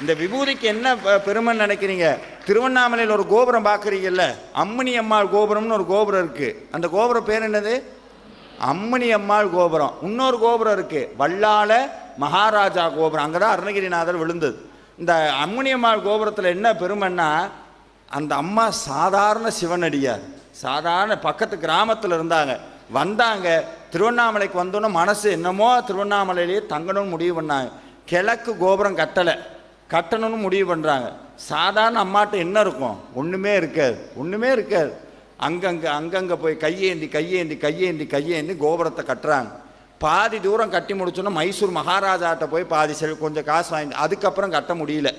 இந்த விபூதிக்கு என்ன பெருமை பெருமைன்னு நினைக்கிறீங்க? திருவண்ணாமலையில் ஒரு கோபுரம் பார்க்குறீங்கல்ல? அம்மணி அம்மாள் கோபுரம்னு ஒரு கோபுரம் இருக்குது அந்த கோபுரம் பேர் என்னது? அம்மணி அம்மாள் கோபுரம். இன்னொரு கோபுரம் இருக்குது வல்லால மகாராஜா கோபுரம். அங்கே தான் அருணகிரிநாதர் விழுந்தது. இந்த அம்மணி அம்மாள் கோபுரத்தில் என்ன பெருமைன்னா அந்த அம்மா சாதாரண சிவனடியார். சாதாரண பக்கத்து கிராமத்தில் இருந்தாங்க. வந்தாங்க. திருவண்ணாமலைக்கு வந்தோன்னே மனசு என்னமோ திருவண்ணாமலையிலேயே தங்கணும்னு முடிவு பண்ணாங்க. கிழக்கு கோபுரம் கட்டலை. கட்டணும்னு முடிவு பண்ணுறாங்க சாதாரண அம்மாட்ட என்ன இருக்கும்? ஒன்றுமே இருக்காது. ஒன்றுமே இருக்காது. அங்கங்கே அங்கங்கே போய் கையேந்தி கையேந்தி கையேந்தி கையேந்தி கோபுரத்தை கட்டுறாங்க. பாதி தூரம் கட்டி முடிச்சோன்னா மைசூர் மகாராஜாட்ட போய் பாதி செல் கொஞ்சம் காசு வாங்கி அதுக்கப்புறம் கட்ட முடியல.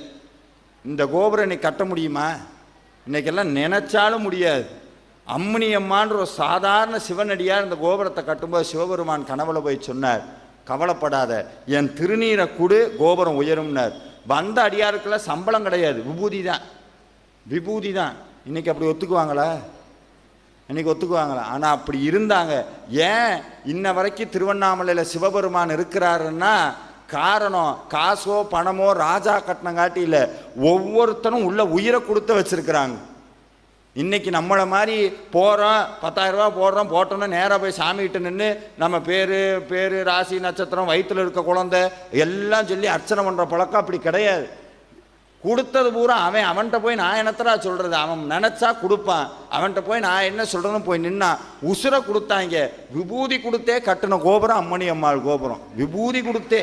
இந்த கோபுரம் இன்னைக்கு கட்ட முடியுமா? இன்னைக்கெல்லாம் நினச்சாலும் முடியாது. அம்முனி அம்மான்ற ஒரு சாதாரண சிவனடியார் இந்த கோபுரத்தை கட்டும்போது சிவபெருமான் கனவுல போய் சொன்னார் கவலைப்படாத என் திருநீரை கொடு கோபுரம் உயரும்னார். வந்த அடியாருக்கெல்லாம் சம்பளம் கிடையாது. விபூதி தான் விபூதி தான் இன்னைக்கு அப்படி ஒத்துக்குவாங்களா? இன்னைக்கு ஒத்துக்குவாங்களா? ஆனால் அப்படி இருந்தாங்க. ஏன் இன்ன வரைக்கும் திருவண்ணாமலையில் சிவபெருமான் இருக்கிறாருன்னா காரணம் காசோ பணமோ ராஜா கட்டினங்காட்டி இல்லை. ஒவ்வொருத்தனும் உள்ள உயிரை கொடுத்து வச்சிருக்கிறாங்க. இன்றைக்கி நம்மளை மாதிரி போகிறோம் பத்தாயிரம் ரூபாய் போடுறோம் போட்டோன்னா நேராக போய் சாமிகிட்ட நின்று நம்ம பேர் பேர் ராசி நட்சத்திரம் வயிற்றில் இருக்க குழந்தை எல்லாம் சொல்லி அர்ச்சனை பண்ணுற பழக்கம் அப்படி கிடையாது. கொடுத்தது பூரா அவன் அவன்கிட்ட போய் நான் என்னத்தடா சொல்கிறது அவன் நினச்சா கொடுப்பான். அவன்கிட்ட போய் நான் என்ன சொல்கிறேன்னு போய் நின்னான் உசுரை கொடுத்தாங்க. விபூதி கொடுத்தே கட்டின கோபுரம் அம்மணி அம்மாள் கோபுரம். விபூதி கொடுத்தே.